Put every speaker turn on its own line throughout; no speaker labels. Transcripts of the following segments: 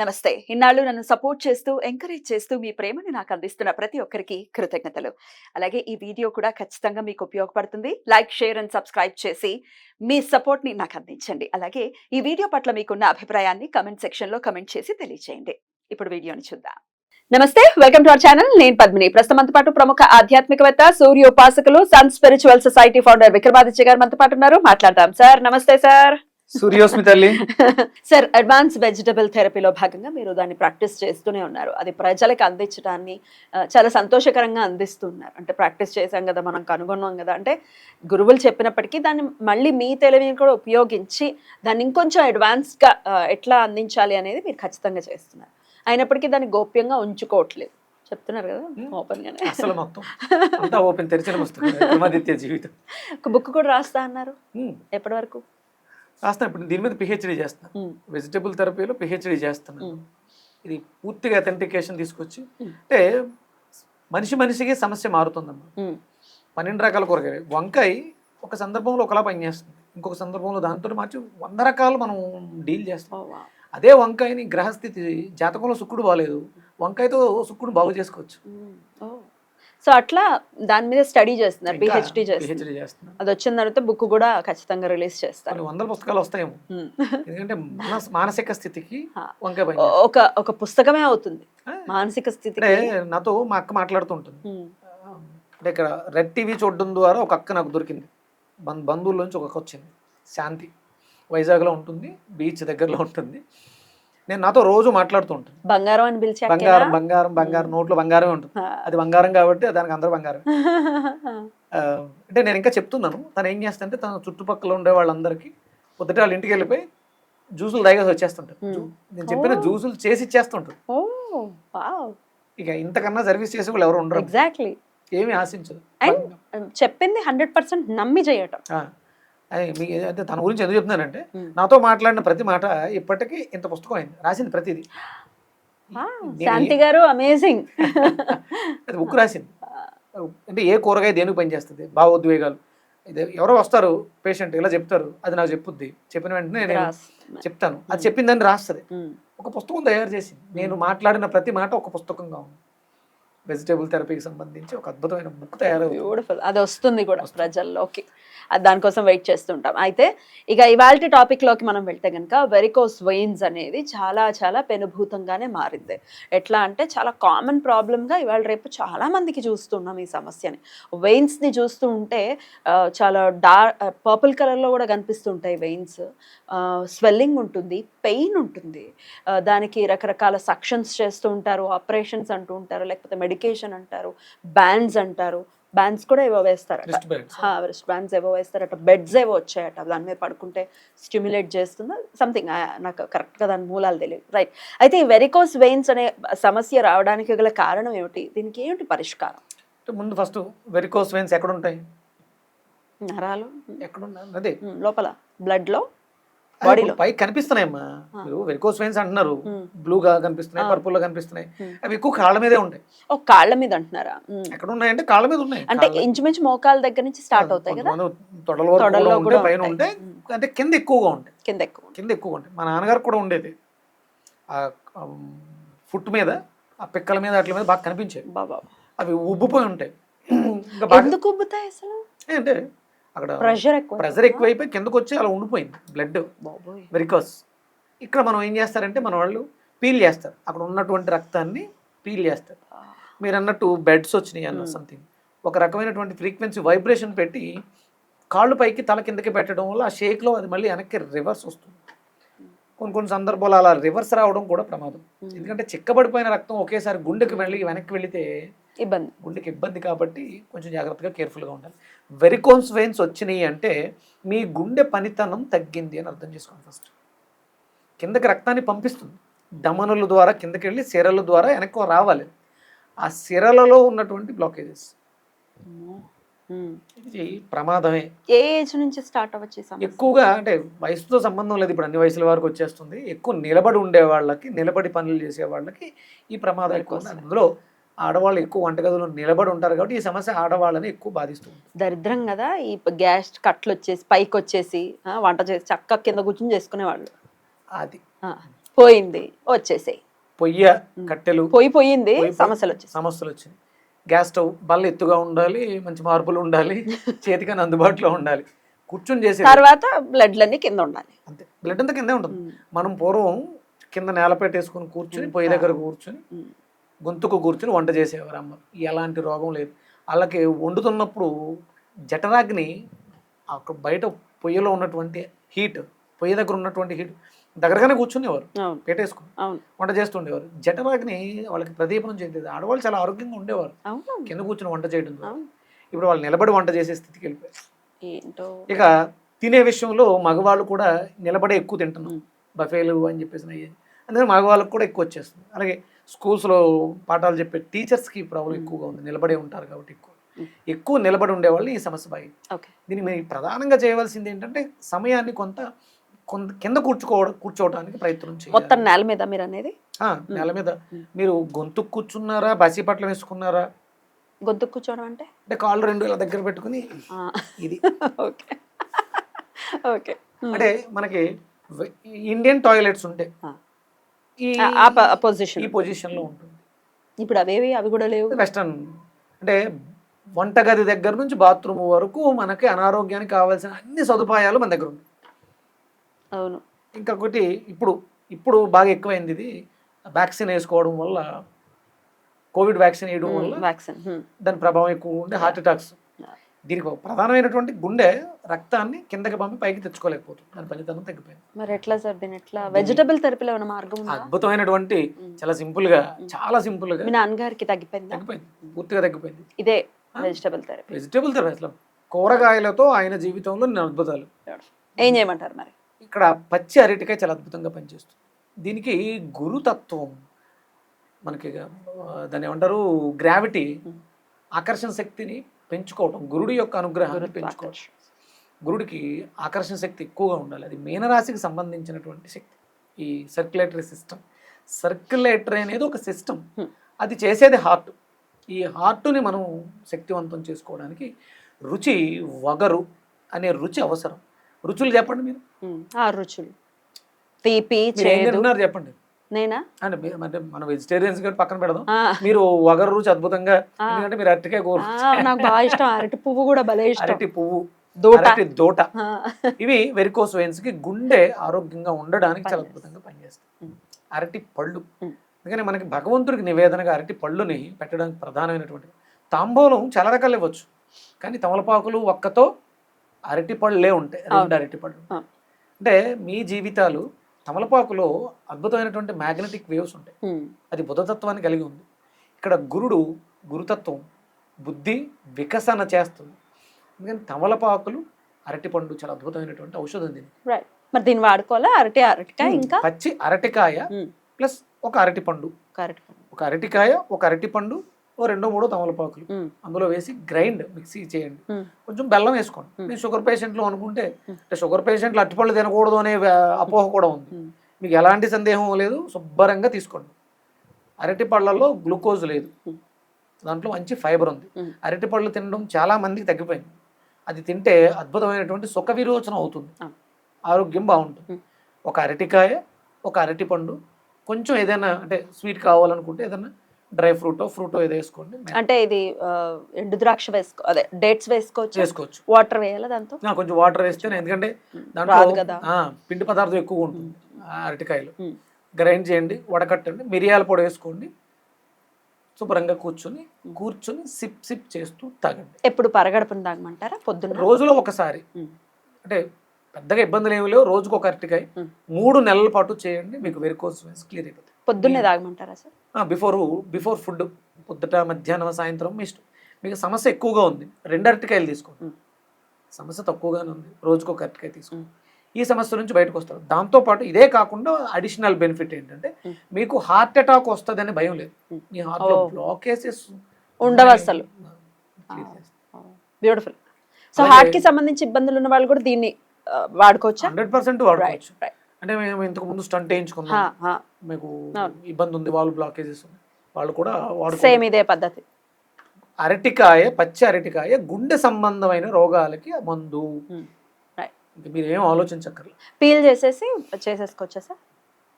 నమస్తే. ఇన్నాళ్ళు నన్ను సపోర్ట్ చేస్తూ ఎంకరేజ్ చేస్తూ మీ ప్రేమని నాకు అందిస్తున్న ప్రతి ఒక్కరికి కృతజ్ఞతలు. అలాగే ఈ వీడియో కూడా ఖచ్చితంగా మీకు ఉపయోగపడుతుంది. లైక్ షేర్ అండ్ సబ్స్క్రైబ్ చేసి మీ సపోర్ట్ని నాకు అందించండి. అలాగే ఈ వీడియో పట్ల మీకున్న అభిప్రాయాన్ని కమెంట్ సెక్షన్లో కమెంట్ చేసి తెలియజేయండి ఇప్పుడు వీడియోని చూద్దాం. నమస్తే వెల్కమ్ టు అవర్ ఛానల్. నేను పద్మిని. ప్రస్తుతం మనతో పాటు ప్రముఖ ఆధ్యాత్మికవేత్త సూర్య ఉపాసకులు sun spiritual society founder Vikramaditya గారు మనతో పాటు ఉన్నారు. మాట్లాడదాం. సార్ నమస్తే సార్.
సూర్యోస్మి తల్లి.
సార్ అడ్వాన్స్ వెజిటబుల్ థెరపీలో భాగంగా మీరు దాన్ని ప్రాక్టీస్ చేస్తూనే ఉన్నారు. అది ప్రజలకు అందించడాన్ని చాలా సంతోషకరంగా అందిస్తున్నారు. అంటే ప్రాక్టీస్ చేశాం కదా మనం కనుగొన్నాం కదా. అంటే గురువులు చెప్పినప్పటికీ దాన్ని మళ్ళీ మీ తెలివిని కూడా ఉపయోగించి దాన్ని ఇంకొంచెం అడ్వాన్స్గా ఎట్లా అందించాలి అనేది మీరు ఖచ్చితంగా చేస్తున్నారు. అయినప్పటికీ దాన్ని గోప్యంగా ఉంచుకోవట్లేదు. చెప్తున్నారు కదా
Hmm.
ఓపెన్గానే.
అసలు మొత్తం. అంతా ఓపెన్ తెరిచిన పుస్తకం జీవితం.
ఒక బుక్ కూడా రాస్తా అన్నారు. ఎప్పటి వరకు?
రాస్తాను ఇప్పుడు దీని మీద పిహెచ్డి చేస్తాను. వెజిటబుల్ థెరపీలో పిహెచ్డి చేస్తున్నాను. ఇది పూర్తిగా అథెంటికేషన్ తీసుకొచ్చి. అంటే మనిషి మనిషికి సమస్య మారుతుందమ్మా. పన్నెండు రకాల కూరగాయలు వంకాయ ఒక సందర్భంలో ఒకలా పనిచేస్తుంది ఇంకొక సందర్భంలో దాంతో మార్చి వంద రకాలు మనం డీల్ చేస్తాం. అదే వంకాయని గ్రహస్థితి జాతకంలో శుక్రుడు బాగాలేదు వంకాయతో శుక్రుడు బాగు చేసుకోవచ్చు.
సో అట్లా దాని మీద స్టడీ చేస్తున్నారు పిహెచ్డి చేస్తున్నారు. అది వచ్చిన తర్వాత బుక్ కూడా ఖచ్చితంగా రిలీజ్ చేస్తారు.
వందల పుస్తకాలు వస్తాయేమో. ఎందుకంటే మానస్ మానసిక స్థితికి
ఒక ఒక పుస్తకమే అవుతుంది. మానసిక
అంటే
స్థితికి
నాతో మా అక్క మాట్లాడుతుంటుంది. అంటే ఇక్కడ రెడ్ టీవీ చూడడం ద్వారా ఒక అక్క నాకు దొరికింది. బంధు బంధువుల్లోంచి ఒక అక్క వచ్చింది. శాంతి వైజాగ్లో ఉంటుంది బీచ్ దగ్గరలో ఉంటుంది. నేను నాతో రోజు మాట్లాడుతూ ఉంటాను
బంగారం అని పిలిచి
బంగారం బంగారం బంగారం నోట్లో బంగారమే ఉంటుంది. అది బంగారం కాబట్టి దానికి అందరూ బంగారం అంటే నేను ఇంకా చెప్తున్నాను తను ఏం చేస్తుంటే తన చుట్టుపక్కల ఉండే వాళ్ళందరికీ పొద్దుట వాళ్ళ ఇంటికి వెళ్ళిపోయి జ్యూసులు తాగేసి వచ్చేస్తుంటారు. నేను చెప్పిన. జ్యూసులు చేసి ఇచ్చేస్తుంటారు. ఇక ఇంతకన్నా సర్వీస్ చేసే వాళ్ళు ఎవరు ఉండరు.
ఎగ్జాక్ట్లీ
ఏమీ ఆశించదు
And చెప్పింది హండ్రెడ్ పర్సెంట్ నమ్మి చేయటం.
అంటే తన గురించి ఎందుకు చెప్తున్నానంటే. నాతో మాట్లాడిన ప్రతి మాట ఇప్పటికీ ఇంత పుస్తకం అయింది. రాసింది ప్రతిదీ.
శాంతి గారు అమేజింగ్.
అది బుక్ రాసింది. అంటే ఏ కూరగాయ దేనికి పనిచేస్తుంది? భావోద్వేగాలు. ఇది ఎవరో వస్తారు పేషెంట్ ఇలా చెప్తారు అది నాకు చెప్పుద్ది. చెప్పిన వెంటనే నేను చెప్తాను. అది చెప్పిందని రాస్తుంది. ఒక పుస్తకం తయారు చేసింది. నేను మాట్లాడిన ప్రతి మాట ఒక పుస్తకంగా ఉంది. వెజిటేబుల్ థెరపీకి సంబంధించి ఒక అద్భుతమైన బుక్ తయారవుతుంది.
బ్యూటిఫుల్ అది వస్తుంది కూడా ప్రజల్లోకి. అది దానికోసం వెయిట్ చేస్తుంటాం. అయితే ఇక ఇవాళ టాపిక్లోకి మనం వెళ్తే కనుక వెరికోస్ వెయిన్స్ అనేది చాలా చాలా పెనుభూతంగానే మారింది. ఎట్లా అంటే చాలా కామన్ ప్రాబ్లమ్గా ఇవాళ రేపు చాలా మందికి చూస్తున్నాం ఈ సమస్యని. వెయిన్స్ని చూస్తూ ఉంటే చాలా డార్క్ పర్పుల్ కలర్లో కూడా కనిపిస్తుంటాయి వెయిన్స్ స్వెల్లింగ్ ఉంటుంది పెయిన్ ఉంటుంది. దానికి రకరకాల సక్షన్స్ చేస్తూ ఉంటారు ఆపరేషన్స్ అంటూ ఉంటారు లేకపోతే మెడికేషన్ అంటారు బ్యాండ్స్ అంటారు బ్యాండ్స్ కూడా ఏవో వేస్తారట. రిస్ట్ బ్యాండ్స్ ఏవో వేస్తారట బెడ్స్ ఏవో వచ్చాయట దాని మీద పడుకుంటే స్టిమ్యులేట్ చేస్తుందా? సంథింగ్ నాకు కరెక్ట్గా దాని మూలాలు తెలియదు రైట్ అయితే ఈ వెరికోస్ వెయిన్స్ అనే సమస్య రావడానికి గల కారణం ఏమిటి? దీనికి ఏమిటి పరిష్కారం?
ముందు ఫస్ట్ వెరికోస్ వెయిన్స్ ఎక్కడ ఉంటాయి
నరాలు?
ఎక్కడ ఉన్నాయి అదే
లోపల blood లో?
అది
బాడీలో.
పైకి కనిపిస్తున్నాయమ్మా. మీరు వెరికోస్ వెయిన్స్ అంటున్నారు. బ్లూగా కనిపిస్తున్నాయి. పర్పుల్గా కనిపిస్తున్నాయి. అవి ఎక్కువ కాళ్ళ మీదే ఉంటాయి.
ఓ కాళ్ళ మీద అంటున్నారా.
ఎక్కడ ఉన్నాయంటే కాళ్ళ మీద ఉన్నాయి.
అంటే ఇంచుమించు మోకాల దగ్గర నుంచి స్టార్ట్ అవుతాయి కదా?
తొడల
తొడల్లో
కూడా పైన
ఉంటాయి.
అంటే కింద ఎక్కువగా ఉంటాయి.
కింద ఎక్కువ
కింద ఎక్కువ ఉంటాయి. మా నాన్నగారు కూడా ఉండేది. ఆ ఫుట్ మీద ఆ పిక్కల మీద అట్ల మీద బాగా కనిపించాయి
బాబా.
అవి ఉబ్బిపోయి ఉంటాయి.
ఎందుకు ఉబ్బుతాయి అసలు?
అంటే అక్కడ
ప్రెషర్ ఎక్కువ
ప్రెషర్ ఎక్కువైపోయి కిందకు వచ్చి అలా ఉండిపోయింది బ్లడ్ వెరికోస్ ఇక్కడ మనం ఏం చేస్తారంటే మన వాళ్ళు పీల్ చేస్తారు. అక్కడ ఉన్నటువంటి రక్తాన్ని పీల్ చేస్తారు. మీరు అన్నట్టు బెడ్స్ వచ్చినాయి అన్న. సంథింగ్ ఒక రకమైనటువంటి ఫ్రీక్వెన్సీ వైబ్రేషన్ పెట్టి కాళ్ళు పైకి తల కిందకి పెట్టడం వల్ల ఆ షేక్లో అది మళ్ళీ వెనక్కి రివర్స్ వస్తుంది. కొన్ని కొన్ని సందర్భాలు అలా రివర్స్ రావడం కూడా ప్రమాదం. ఎందుకంటే చిక్కబడిపోయిన రక్తం ఒకేసారి గుండెకి వెళ్ళి వెనక్కి వెళితే
ఇబ్బంది.
గుండెకి ఇబ్బంది కాబట్టి కొంచెం జాగ్రత్తగా కేర్ఫుల్గా ఉండాలి. వెరికోన్స్ వెయిన్స్ వచ్చినాయి అంటే మీ గుండె పనితనం తగ్గింది అని అర్థం చేసుకోండి ఫస్ట్. కిందకి రక్తాన్ని పంపిస్తుంది. దమనుల ద్వారా కిందకి వెళ్ళి సిరల ద్వారా వెనక్కి రావాలి. ఆ సిరలలో ఉన్నటువంటి బ్లాకేజెస్. ఇది ప్రమాదమే.
ఏ ఏజ్ నుంచి స్టార్ట్ అవ్వచ్చు
ఎక్కువగా అంటే వయసుతో సంబంధం లేదు. ఇప్పుడు అన్ని వయసుల వరకు వచ్చేస్తుంది. ఎక్కువ నిలబడి ఉండే వాళ్ళకి నిలబడి పనులు చేసే వాళ్ళకి ఈ ప్రమాదం ఎక్కువ. అందులో ఆడవాళ్ళు ఎక్కువ వంటగదిలో నిలబడి ఉంటారు కాబట్టి ఈ సమస్య ఆడవాళ్ళని ఎక్కువ బాధిస్తుంది
దరిద్రం కదా ఈ గ్యాస్ కట్లు వచ్చేసి పైకి వచ్చేసి వంట చేసి చక్క కింద కూర్చుని చేసుకునేవాళ్ళు.
అది.
పోయింది వచ్చేసాయి.
పొయ్య కట్టెలు
పోయి పోయింది
పోయి-
సమస్యలు వచ్చేసాయి.
సమస్యలు వచ్చినాయి. గ్యాస్ స్టవ్ బల్ల ఎత్తుగా ఉండాలి మంచి మార్పులు ఉండాలి చేతికని అందుబాటులో ఉండాలి. కూర్చొని చేసే
తర్వాత బ్లడ్లన్నీ కింద ఉండాలి.
అంతే. బ్లడ్ అంతా కిందే ఉంటుంది. మనం పూర్వం కింద నేల పెట్టేసుకుని కూర్చుని పొయ్యి దగ్గర కూర్చుని. గొంతుకు కూర్చుని వంట చేసేవారు అమ్మ. ఎలాంటి రోగం లేదు. వాళ్ళకి వండుతున్నప్పుడు జఠరాగ్ని అక్కడ బయట పొయ్యిలో ఉన్నటువంటి హీట్ పొయ్యి దగ్గర ఉన్నటువంటి హీట్ దగ్గరగానే కూర్చునేవారు. పెట్టేసుకుని వంట చేస్తుండేవారు. జఠరాగ్ని వాళ్ళకి ప్రదీపనం చేయలేదు ఆడవాళ్ళు చాలా ఆరోగ్యంగా ఉండేవారు. కింద కూర్చుని వంట చేయడం. ఇప్పుడు వాళ్ళు నిలబడి వంట చేసే స్థితికి వెళ్ళిపోయారు. ఇక తినే విషయంలో మగవాళ్ళు కూడా నిలబడే ఎక్కువ తింటున్నాం. బఫేలు అని చెప్పేసి అందుకని మగవాళ్ళకు కూడా ఎక్కువ వచ్చేస్తుంది. అలాగే స్కూల్స్లో పాఠాలు చెప్పే టీచర్స్కి ప్రాబ్లం ఎక్కువగా ఉంది. నిలబడే ఉంటారు కాబట్టి ఎక్కువ. ఎక్కువ నిలబడి ఉండేవాళ్ళు ఈ సమస్య
ఓకే.
దీన్ని మీరు ప్రధానంగా చేయవలసింది ఏంటంటే సమయాన్ని కొంత కొంత కింద కూర్చుకోవడం కూర్చోవడానికి ప్రయత్నం చేయాలి.
మొత్తం నేల మీద మీరు అనేది?
నేల మీద. మీరు గొంతు కూర్చున్నారా బసి పట్ల వేసుకున్నారా?
గొంతు కూర్చోవడం అంటే?
అంటే కాళ్ళు రెండు ఇలా దగ్గర పెట్టుకుని ఇది.
ఓకే. ఓకే.
అంటే మనకి ఇండియన్ టాయిలెట్స్ ఉంటాయి
పొజిషన్
ఈ పొజిషన్లో ఉంటుంది.
ఇప్పుడు అవేవి అవి కూడా లేవు.
వెస్టర్న్ అంటే వంటగది దగ్గర నుంచి బాత్రూమ్ వరకు మనకి అనారోగ్యానికి కావాల్సిన అన్ని సదుపాయాలు మన దగ్గర ఉన్నాయి
అవును.
ఇంకొకటి ఇప్పుడు ఇప్పుడు బాగా ఎక్కువైంది ఇది. వ్యాక్సిన్ వేసుకోవడం వల్ల కోవిడ్ వ్యాక్సిన్ వేయడం వల్ల
వ్యాక్సిన్
దాని ప్రభావం ఎక్కువ ఉండే హార్ట్ అటాక్స్. దీనికి ప్రధానమైనటువంటి గుండె రక్తాన్ని కిందకి పంపి పైకి తెచ్చుకోలేకపోతుంది. దాని ఫలితం తగ్గిపోయింది
మరి ఎట్లా సార్ దీని ఎట్లా వెజిటబుల్ థెరపీలో ఏమైనా మార్గం
అద్భుతమైనటువంటి చాలా సింపుల్గా చాలా సింపుల్గా
మీ నాన్నగారికి తగ్గిపోయిందా?
తగ్గిపోయింది. పూర్తిగా తగ్గిపోయింది.
ఇదే వెజిటబుల్ థెరపీ
వెజిటేబుల్ థెరపీ అసలు కూరగాయలతో ఆయన జీవితంలో అద్భుతాలు.
ఏం చేయమంటారు మరి?
ఇక్కడ పచ్చి అరటికాయ చాలా అద్భుతంగా పనిచేస్తుంది. దీనికి గురుతత్వం మనకి దాన్ని ఏమంటారు గ్రావిటీ. ఆకర్షణ శక్తిని పెంచుకోవటం గురుడి యొక్క అనుగ్రహాన్ని పెంచుకోవటం. గురుడికి ఆకర్షణ శక్తి ఎక్కువగా ఉండాలి. అది మీనరాశికి సంబంధించినటువంటి శక్తి. ఈ సర్క్యులేటరీ సిస్టమ్. సర్క్యులేటరీ అనేది ఒక సిస్టమ్. అది చేసేది హార్ట్. ఈ హార్ట్ని మనం శక్తివంతం చేసుకోవడానికి రుచి వగరు అనే రుచి అవసరం. రుచులు చెప్పండి మీరు.
రుచులు. తీపి
చెప్పండి.
నేనా?
అంటే అంటే మన వెజిటేరియన్స్ కూడా పక్కన పెడదాం. మీరు వగరు రుచి అద్భుతంగా. ఎందుకంటే మీరు అరటికాయ కూర
నాకు బాగా ఇష్టం. అరటి పువ్వు కూడా భలే ఇష్టం.
అరటి పువ్వు.
దూట.
అరటి దోట. ఇవి వెరికోస్ వెయిన్స్కి గుండె ఆరోగ్యంగా ఉండడానికి చాలా అద్భుతంగా పనిచేస్తాయి. అరటి పళ్ళు. అందుకని మనకి భగవంతుడికి నివేదనగా అరటి పళ్ళుని పెట్టడానికి ప్రధానమైనటువంటి తాంబూలం చాలా రకాలు ఇవ్వచ్చు. కానీ తమలపాకులు ఒక్కతో అరటి పళ్ళే ఉంటాయి. రెండు. అరటి పళ్ళు. అంటే మీ జీవితాలు తమలపాకులో అద్భుతమైనటువంటి మ్యాగ్నెటిక్ వేవ్స్ ఉంటాయి. అది బుధతత్వాన్ని కలిగి ఉంది. ఇక్కడ గురుడు గురుతత్వం బుద్ధి వికసన చేస్తుంది. అందుకని తమలపాకులు అరటిపండు చాలా అద్భుతమైనటువంటి ఔషధం దీనికి.
మరి దీన్ని వాడుకోవాలా? అరటి అరటికాయ ఇంకా?
పచ్చి అరటికాయ ప్లస్ ఒక అరటిపండు. ఒక అరటికాయ ఒక అరటిపండు ఓ రెండో మూడో తమలపాకులు. అందులో వేసి గ్రైండ్ మిక్సీ చేయండి. కొంచెం బెల్లం వేసుకోండి. మీరు షుగర్ పేషెంట్లు అనుకుంటే. అంటే షుగర్ పేషెంట్లు అరటిపళ్ళు తినకూడదు అనే అపోహ కూడా ఉంది. మీకు ఎలాంటి సందేహం లేదు శుభ్రంగా తీసుకోండి. అరటి పళ్ళల్లో గ్లూకోజ్ లేదు. దాంట్లో మంచి ఫైబర్ ఉంది. అరటి పళ్ళు తినడం చాలా మందికి తగ్గిపోయింది. అది తింటే అద్భుతమైనటువంటి సుఖ విరోచన అవుతుంది. ఆరోగ్యం బాగుంటుంది. ఒక అరటికాయ ఒక అరటి పండు కొంచెం ఏదైనా అంటే స్వీట్ కావాలనుకుంటే ఏదైనా డ్రై ఫ్రూటో ఫ్రూటో ఏదో వేసుకోండి.
అంటే ఇది ఎండు ద్రాక్ష వేసుకో అదే డేట్స్ వేసుకోవచ్చు?
చేసుకోవచ్చు
వాటర్ వేయాలా దాంతో?
కొంచెం వాటర్ వేస్తే ఎందుకంటే దాంట్లో పిండి పదార్థం ఎక్కువ ఉంటుంది ఆ అరటికాయలు. గ్రైండ్ చేయండి వడకట్టండి మిరియాల పొడి వేసుకోండి శుభ్రంగా కూర్చొని కూర్చొని సిప్ సిప్ చేస్తూ తాగండి.
ఎప్పుడు పరగడుపుని తాగమంటారా? పొద్దున్న?
రోజులో ఒకసారి. అంటే పెద్దగా ఇబ్బందులు ఏమి లేవు రోజుకు ఒక అరటికాయ. మూడు నెలల పాటు చేయండి మీకు వెరికోస్ క్లియర్ అయిపోతుంది.
పొద్దున్నే తాగమంటారా సార్?
బిఫోర్ బిఫోర్ ఫుడ్ పొద్దుట మధ్యాహ్నం సాయంత్రం మీ ఇష్టం. మీకు సమస్య ఎక్కువగా ఉంది. రెండు అరటికాయలు తీసుకోండి. సమస్య తక్కువగానే ఉంది. రోజుకు ఒక అరటికాయ తీసుకోండి. ఈ సమస్య నుంచి బయటకు వస్తారు. దాంతోపాటు ఇదే కాకుండా అడిషనల్ బెనిఫిట్ ఏంటంటే. మీకు హార్ట్ అటాక్ వస్తుందని భయం లేదు. మీ హార్ట్లో
ఓ.
బ్లాకేజెస్
ఉండవు అసలు బ్యూటిఫుల్ సో హార్ట్కి సంబంధించి ఇబ్బందులు ఉన్న వాళ్ళు కూడా దీన్ని వాడుకోవచ్చా?
హండ్రెడ్ పర్సెంట్
రైట్
వాడుకోవచ్చు అంటే మేము ఇంతకు ముందు స్టంట్ వేయించుకున్నాం. మీకు ఇబ్బంది ఉంది వాళ్ళు బ్లాకేజెస్ వాళ్ళు కూడా
సేమ్ ఇదే పద్ధతి.
అరటికాయ పచ్చి అరటికాయ గుండె సంబంధమైన రోగాలకి మందు.
Hmm.
మీరు ఏం ఆలోచించక్కర్లేదు
పీల్ చేసేసి చేసేసుకోవచ్చా సార్?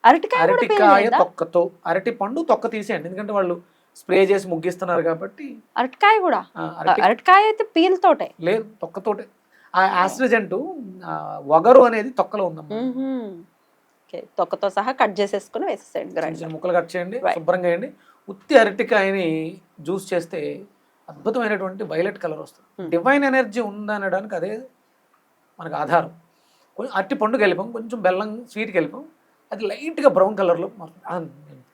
అరటికాయ
అరటికాయ తొక్కతో అరటి పండు తొక్క తీసేయండి. ఎందుకంటే వాళ్ళు స్ప్రే చేసి ముగ్గిస్తున్నారు కాబట్టి.
అరటికాయ కూడా? అరటికాయ అయితే పీల్ తోటే.
లేదు తొక్కతోటే. ఆ ఆస్ట్రజెంట్ వగరు అనేది తొక్కలో ఉందమ్మా.
తొక్కతో సహా కట్ చేసేసుకుని వేసేసేయండి గ్రైండ్
ముక్కలు కట్ చేయండి. శుభ్రంగా వేయండి. ఉత్తి అరటికాయని జ్యూస్ చేస్తే అద్భుతమైనటువంటి వైలెట్ కలర్ వస్తుంది.
Hmm.
డివైన్ ఎనర్జీ ఉందనడానికి అదే మనకు ఆధారం. కొంచెం అరటి పండు కలిపాం కొంచెం బెల్లం స్వీట్ కలిపాం అది లైట్గా బ్రౌన్ కలర్లో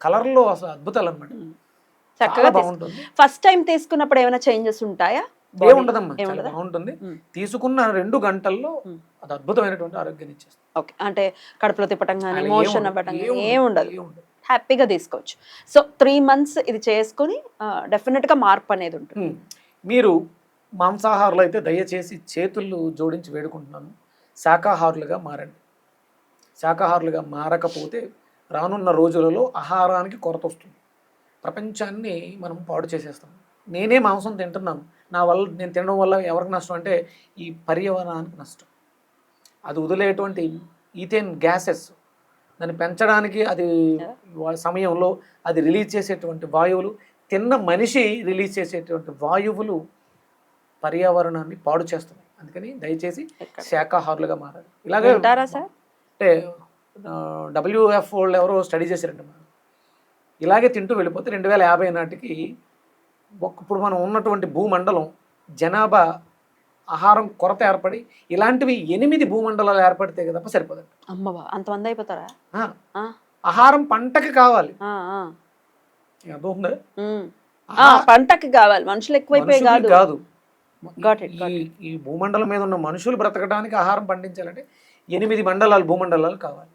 కలర్లో అసలు అద్భుతాలు అనమాట
చక్కగా
చాలా
తీసు-
బాగుంటుంది.
ఫస్ట్ టైం తీసుకున్నప్పుడు ఏమైనా చేంజెస్ ఉంటాయా? ఏముండదా?
బాగుంటుంది. తీసుకున్న రెండు గంటల్లో. అది అద్భుతమైనటువంటి ఆరోగ్యాన్ని ఇచ్చేస్తుంది.
ఓకే. అంటే కడుపులో తిప్పటం కానీ మోషన్ అవ్వటం
ఉండదు,
కానీ
ఏం
ఏం ఉండదు
ఏం ఉండదు.
హ్యాపీగా తీసుకోవచ్చు. సో త్రీ మంత్స్ ఇది చేసుకుని డెఫినెట్గా మార్పు అనేది ఉంటుంది.
మీరు మాంసాహారులు అయితే దయచేసి చేతులు జోడించి వేడుకుంటున్నాను. శాకాహారులుగా మారండి. శాకాహారులుగా మారకపోతే రానున్న రోజులలో ఆహారానికి కొరత వస్తుంది. ప్రపంచాన్ని మనం పాడు చేసేస్తాం. నేనే మాంసం తింటున్నాను. నా వల్ల నేను తినడం వల్ల ఎవరికి నష్టం అంటే ఈ పర్యావరణానికి నష్టం. అది వదిలేటువంటి ఈథేన్ గ్యాసెస్ దాన్ని పెంచడానికి అది సమయంలో అది రిలీజ్ చేసేటువంటి వాయువులు తిన్న మనిషి రిలీజ్ చేసేటువంటి వాయువులు పర్యావరణాన్ని పాడు చేస్తున్నాయి. అందుకని దయచేసి
ఎక్కడ?
శాకాహారులుగా మారాలి. ఇలాగే అంటే డబ్ల్యూఎఫ్ వాళ్ళు ఎవరో స్టడీ చేశారంట మనం ఇలాగే తింటూ వెళ్ళిపోతే రెండు వేల యాభై నాటికి ఇప్పుడు మనం ఉన్నటువంటి భూమండలం జనాభా ఆహారం కొరత ఏర్పడి ఇలాంటివి ఎనిమిది భూమండలాలు ఏర్పడితే కదా సరిపోదండి.
అమ్మవా అంతమంది అయిపోతారా?
ఆహారం పంటకి కావాలి.
పంటకి కావాలి. మనుషులు ఎక్కువైపోయి కాదు.
కాదు. ఈ భూమండలం మీద ఉన్న మనుషులు బ్రతకడానికి ఆహారం పండించాలంటే ఎనిమిది మండలాలు భూమండలాలు కావాలి.